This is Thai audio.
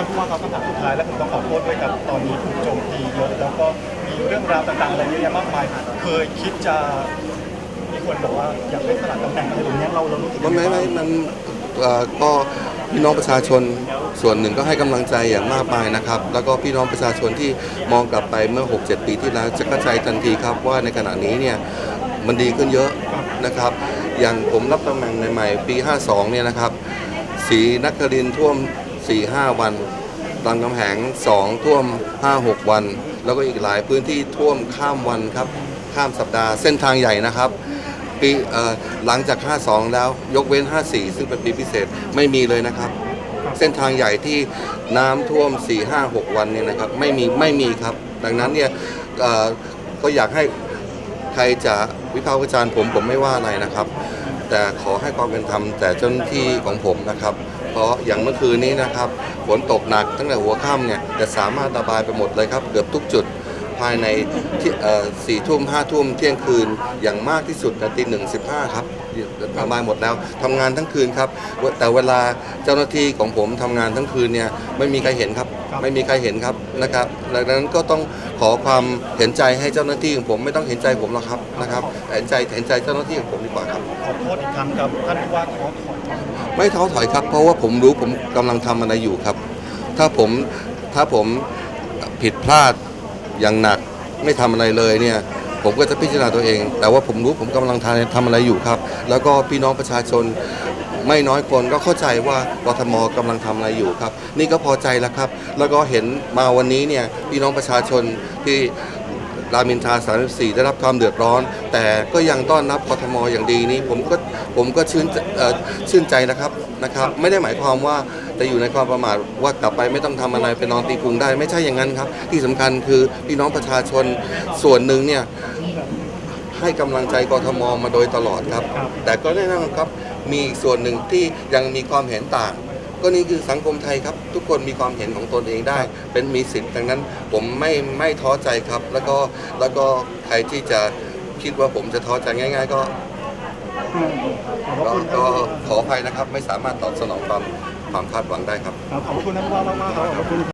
ท่านผู้ว่าครับคำถามสุดท้ายแล้วผมต้องขอโทษด้วยครับตอนนี้ถูกโจมตีเยอะแล้วก็มีเรื่องราวต่างๆอะไรเยอะแยะมากมายเคยคิดจะมีคนบอกว่าอยากได้สลัดตำแหน่งอะไรแบบนี้เราเรารู้สึกมันไม่ไม่มันเอ่อก็พี่น้องประชาชนส่วนหนึ่งก็ให้กำลังใจอย่างมากมายนะครับ แล้วก็พี่น้องประชาชนที่มองกลับไปเมื่อ 6-7 ปีที่แล้วจะเข้าใจทันทีครับว่าในขณะนี้เนี่ยมันดีขึ้นเยอะนะครับ อย่างผมรับตำแหน่งใหม่ๆปี 52 เนี่ยนะครับ สีนักครินทร์ท่วม 4-5 วันรามคำแหง 2 ท่วม 5-6 วัน แล้วก็อีกหลายพื้นที่ท่วมข้ามวันครับ ข้ามสัปดาห์เส้นทางใหญ่นะครับปีหลังจาก 52 แล้วยกเว้น 54 ซึ่งเป็นปีพิเศษไม่มีเลยนะครับ เส้นทางใหญ่ที่น้ำท่วม 4 5 6 วันเนี่ยนะครับไม่มีไม่มีครับ ดังนั้นเนี่ยก็อยากให้ใครจะวิพากษ์วิจารณ์ผมผมไม่ว่าอะไรนะครับ แต่ขอให้ความเป็นธรรมแต่เจ้าหน้าที่ของผมนะครับ เพราะอย่างเมื่อคืนนี้นะครับฝนตกหนักตั้งแต่หัวค่ำเนี่ยแต่สามารถระบายไปหมดเลยครับเกือบทุกจุด ภายในที่เอ่อสี่ทุ่มห้าทุ่มเที่ยงคืนอย่างมากที่สุดนะตีหนึ่งสิบห้าครับระบายหมดแล้วทำงานทั้งคืนครับ แต่เวลาเจ้าหน้าที่ของผมทำงานทั้งคืนเนี่ยไม่มีใครเห็นครับ ไม่มีใครเห็นครับนะครับดังนั้นก็ต้องขอความเห็นใจให้เจ้าหน้าที่ของผมไม่ต้องเห็นใจผมหรอกครับนะครับเห็นใจเห็นใจเจ้าหน้าที่ของผมดีกว่าครับขอโทษอีกครั้งครับท่านผู้ว่าขอถอนไม่ท้อถอยครับ เพราะว่าผมรู้ผมกำลังทำอะไรอยู่ครับ ถ้าผมถ้าผมผิดพลาด อย่างหนักไม่ทำอะไรเลยเนี่ยผมก็จะพิจารณาตัวเอง แต่ว่าผมรู้ผมกำลังทำทำอะไรอยู่ครับ แล้วก็พี่น้องประชาชนไม่น้อยคนก็เข้าใจว่ากทมกำลังทำอะไรอยู่ครับ นี่ก็พอใจแล้วครับ แล้วก็เห็นมาวันนี้เนี่ยพี่น้องประชาชนที่ รามอินทรา34 ได้รับความเดือดร้อน แต่ก็ยังต้อนรับกทมอย่างดีนี่ผมก็ผมก็ชื่นเอ่อชื่นใจนะครับนะครับ ไม่ได้หมายความว่าจะอยู่ในความประมาทว่ากลับไปไม่ต้องทำอะไรไปนอนตีพุงได้ ไม่ใช่อย่างนั้นครับ ที่สำคัญคือพี่น้องประชาชนส่วนหนึ่งเนี่ยให้กำลังใจกทมมาโดยตลอดครับ แต่ก็แน่นอนครับมีอีกส่วนหนึ่งที่ยังมีความเห็นต่าง ก็นี่คือสังคมไทยครับ ทุกคนมีความเห็นของตนเองได้ เป็นมีสิทธิ์ดังนั้นผมไม่ไม่ท้อใจครับ แล้วก็แล้วก็ใครที่จะคิดว่าผมจะท้อใจง่าย ๆ ก็ขอบพระก็คุณคก็รับขออภัยนะครับ ไม่สามารถตอบสนองความความคาดหวังได้ครับ ขอบพระคุณท่านผู้ว่ามากๆครับขอบพระคุณ